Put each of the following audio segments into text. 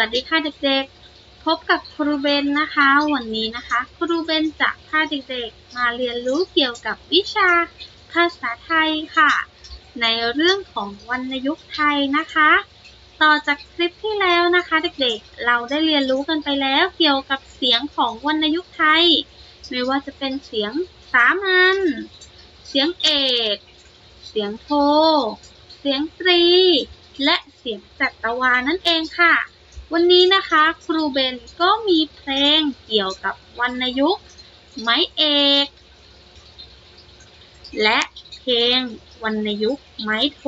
วัสดีค่ะเด็กๆ พบกับครูเบนนะคะ วันนี้นะคะ ครูเบนจะพาเด็กๆ มาเรียนรู้เกี่ยวกับวิชาภาษาไทยค่ะ ในเรื่องของวรรณยุกต์ไทยนะคะ ต่อจากคลิปที่แล้วนะคะ เด็กๆ เราได้เรียนรู้กันไปแล้วเกี่ยวกับเสียงของวรรณยุกต์ไทย ไม่ว่าจะเป็นเสียงสามัญ เสียงเอก เสียงโท เสียงตรี และเสียงจัตวานั่นเองค่ะ วันนี้นะคะครูเบนก็มีเพลงเกี่ยวกับวรรณยุกต์ไม้เอก และเพลงวรรณยุกต์ไม้โท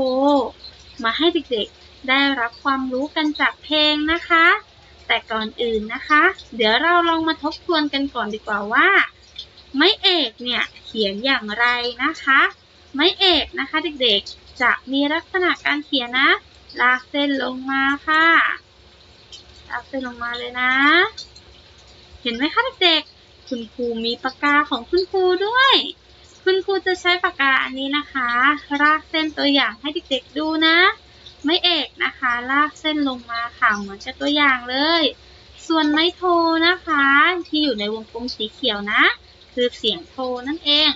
มาให้เด็กๆได้รับความรู้กันจากเพลงนะคะ แต่ก่อนอื่นนะคะ เดี๋ยวเราลองมาทบทวนกันก่อนดีกว่าว่า ไม้เอกเนี่ยเขียนอย่างไรนะคะ ไม้เอกนะคะเด็กๆจะมีลักษณะการเขียนนะลากเส้นลงมาค่ะ ลากเส้นลงมาเลยนะ เห็นไหมคะเด็กๆ คุณครูมีปากกาของคุณครูด้วย คุณครูจะใช้ปากกาอันนี้นะคะ ลากเส้นตัวอย่างให้เด็กๆดูนะ ไม้เอกนะคะ ลากเส้นลงมาค่ะเหมือนกับตัวอย่างเลย ส่วนไม้โทนะคะ ที่อยู่ในวงกลมสีเขียวนะ คือเสียงโทนั่นเอง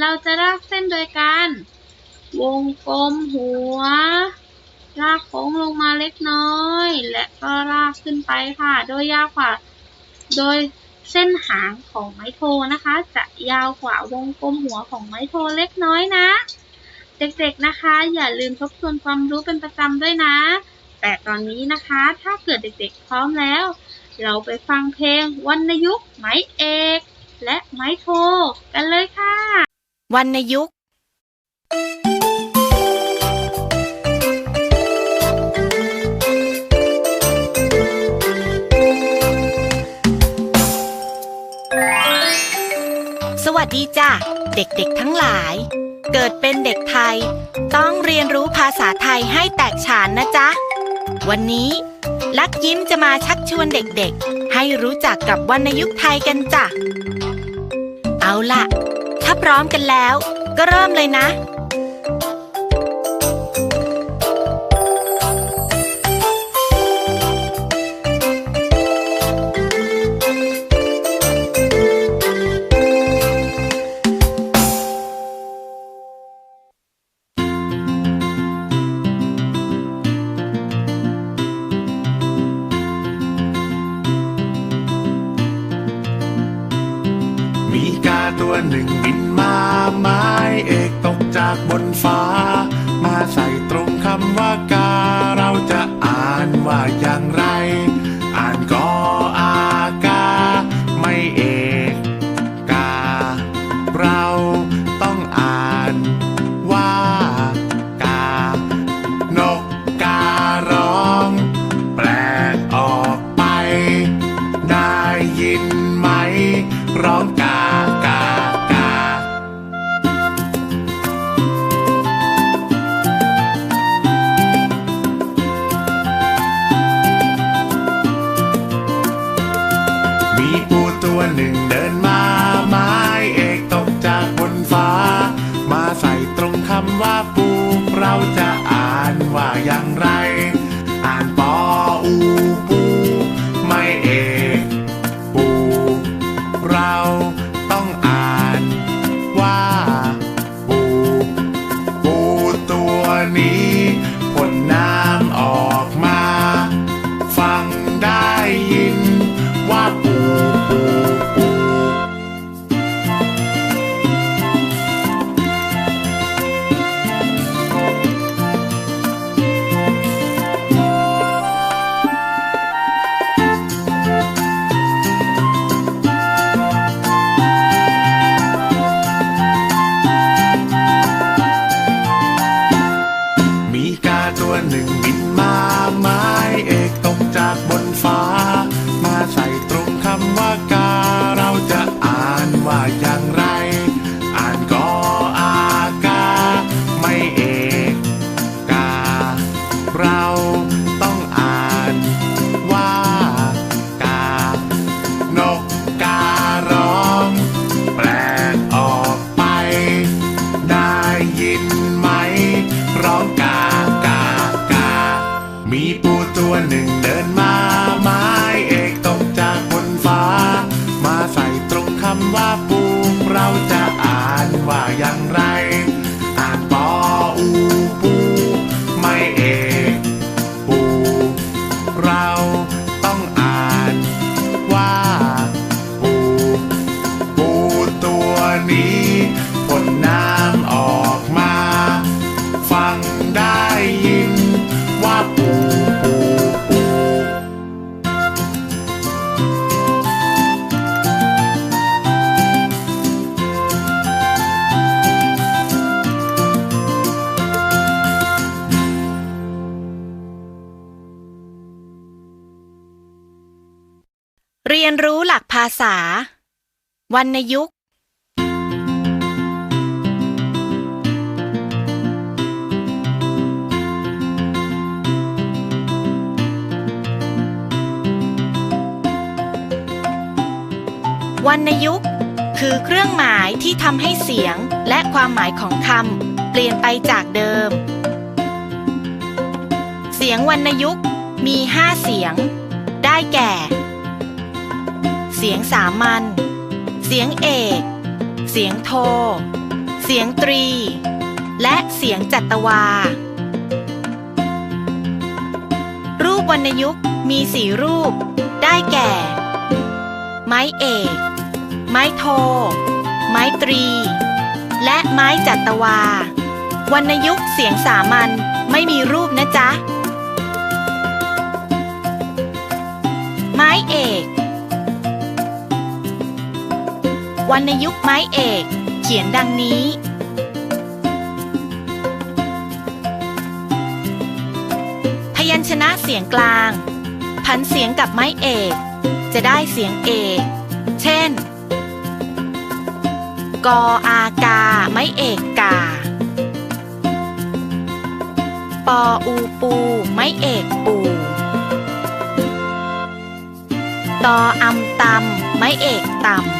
เราจะลากเส้นโดยการวงกลมหัว ลากโค้งลงมาเล็กน้อย และก็ลากขึ้นไปค่ะ โดยยาวกว่า โดยเส้นหางของไม้โทนะคะ จะยาวกว่าวงกลมหัวของไม้โทเล็กน้อยนะ เด็กๆนะคะ อย่าลืมทบทวนความรู้เป็นประจำด้วยนะ แต่ตอนนี้นะคะ ถ้าเกิดเด็กๆพร้อมแล้ว เราไปฟังเพลงวรรณยุกต์ไม้เอก และไม้โทกันเลยค่ะวรรณยุกต์ สวัสดีจ้ะเด็กๆทั้งหลาย เกิดเป็นเด็กไทย ต้องเรียนรู้ภาษาไทยให้แตกฉานนะจ๊ะ วันนี้ลักยิ้มจะมาชักชวนเด็กๆ ให้รู้จักกับวรรณยุกต์ไทยกันจ้ะ เอาล่ะ ถ้าพร้อมกันแล้ว ก็เริ่มเลยนะ เรียนรู้หลักภาษา วรรณยุกต์ วรรณยุกต์ คือเครื่องหมายที่ทำให้เสียงและความหมายของคำเปลี่ยนไปจากเดิม เสียงวรรณยุกต์มีห้าเสียง ได้แก่ เสียงสามัญ เสียงเอก เสียงโท เสียงตรี และเสียงจัตวา รูปวรรณยุกต์มีสี่รูป ได้แก่ ไม้เอก ไม้โท ไม้ตรี และไม้จัตวา วรรณยุกต์เสียงสามัญไม่มีรูปนะจ๊ะ ไม้เอก วรรณยุกต์ไม้เอก เขียนดังนี้ พยัญชนะเสียงกลาง พันเสียงกับไม้เอก จะได้เสียงเอก เช่น กออากา ไม้เอกกา ปออูปู ไม้เอกปูตออำตำไม้เอกตำ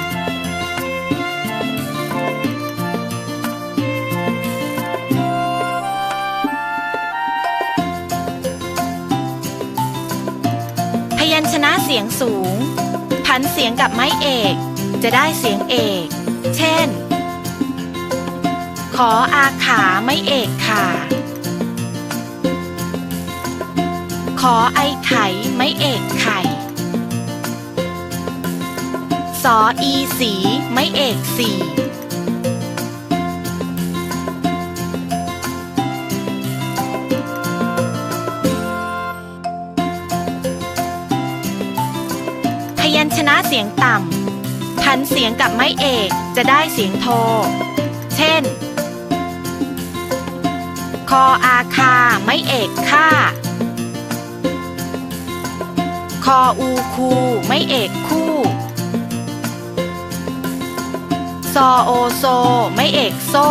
พยัญชนะเสียงสูง พันเสียงกับไม้เอก จะได้เสียงเอก เช่น ขออาขาไม้เอกขาขอไอไข่ไม้เอกไข่ สออีสีไม้เอกสี่ เสียงต่ำพันเสียงกับไม้เอกจะได้เสียงโท เช่น คออาคาไม้เอกค่า คออูคูไม้เอกคู่ซอโอโซไม้เอกโซ่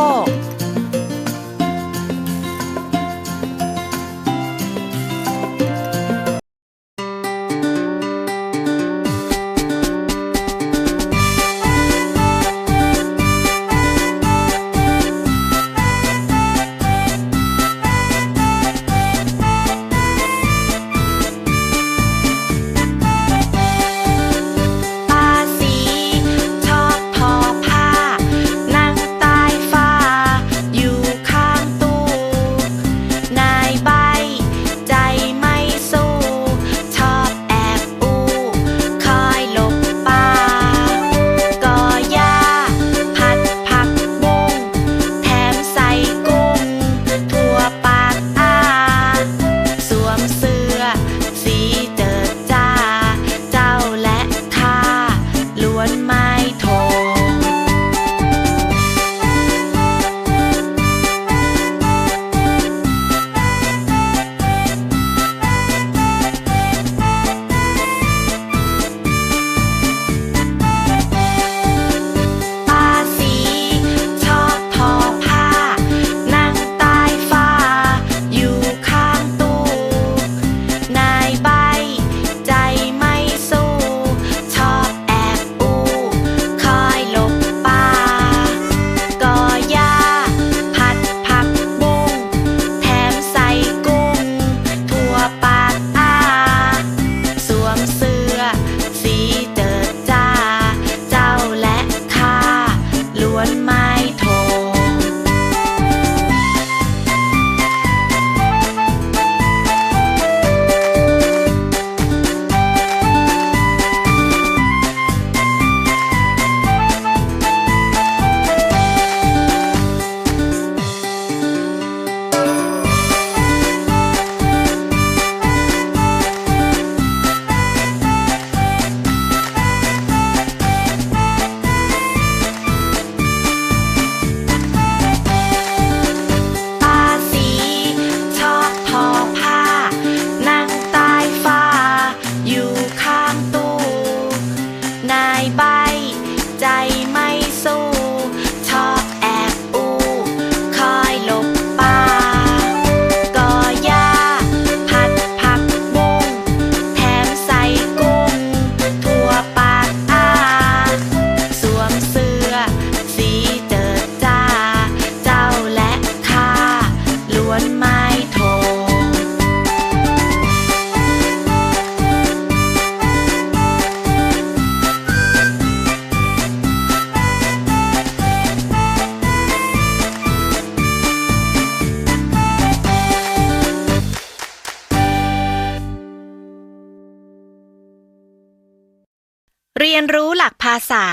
เรียนรู้หลักภาษา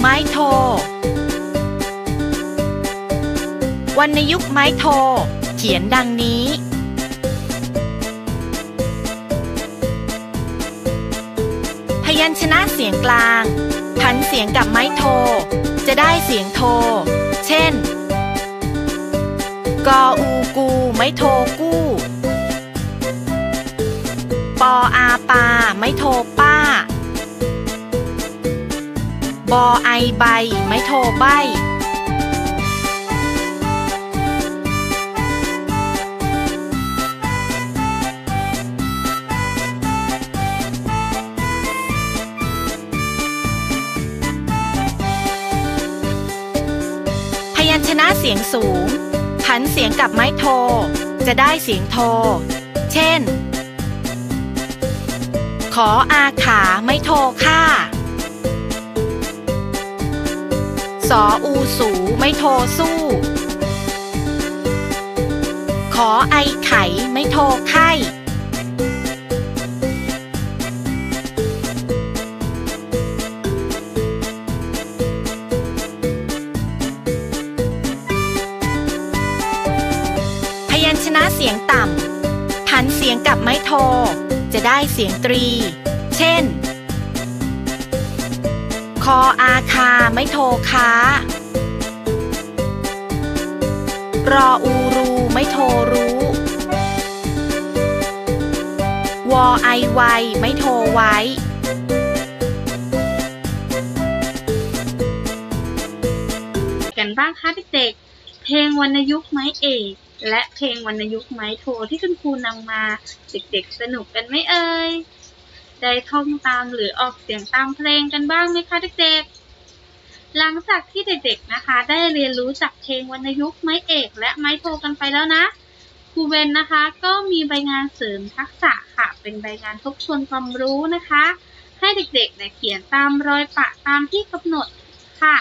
ไม้โท วรรณยุกต์ไม้โท เขียนดังนี้ ชนะเสียงกลางพันเสียงกับไม้โท จะได้เสียงโท เช่น กออูกูไม้โทกู้ ปออาปาไม้โทป้า บอไอใบไม้โทใบ สียงสูง ผันเสียงกับไม้โท จะได้เสียงโท เช่น ขออาขาไม่โทค่าสออูสูไม่โทสู้ ขอไอไข่ไม่โทไข่ เสียงต่ำผันเสียงกับไม้โท จะได้เสียงตรี เช่น คออาคาไม่โทค้ารออูรูไม่โทรู้ วอไอไวไม่โทไว้กันบ้างคะเด็กๆ เพลงวรรณยุกต์ไม้เอก และเพลงวรรณยุกต์ไม้โทที่คุณครูนำมาเด็กๆสนุกกันไหมเอ่ย ได้ท่องตามหรือออกเสียงตามเพลงกันบ้างไหมคะเด็กๆ หลังจากที่เด็กๆนะคะ ได้เรียนรู้จากเพลงวรรณยุกต์ไม้เอกและไม้โทกันไปแล้วนะครูเบนนะคะ ก็มีใบงานเสริมทักษะค่ะ เป็นใบงานทบทวนความรู้นะคะ ให้เด็กๆเนี่ยเขียนตามรอยปะตามที่กำหนดค่ะ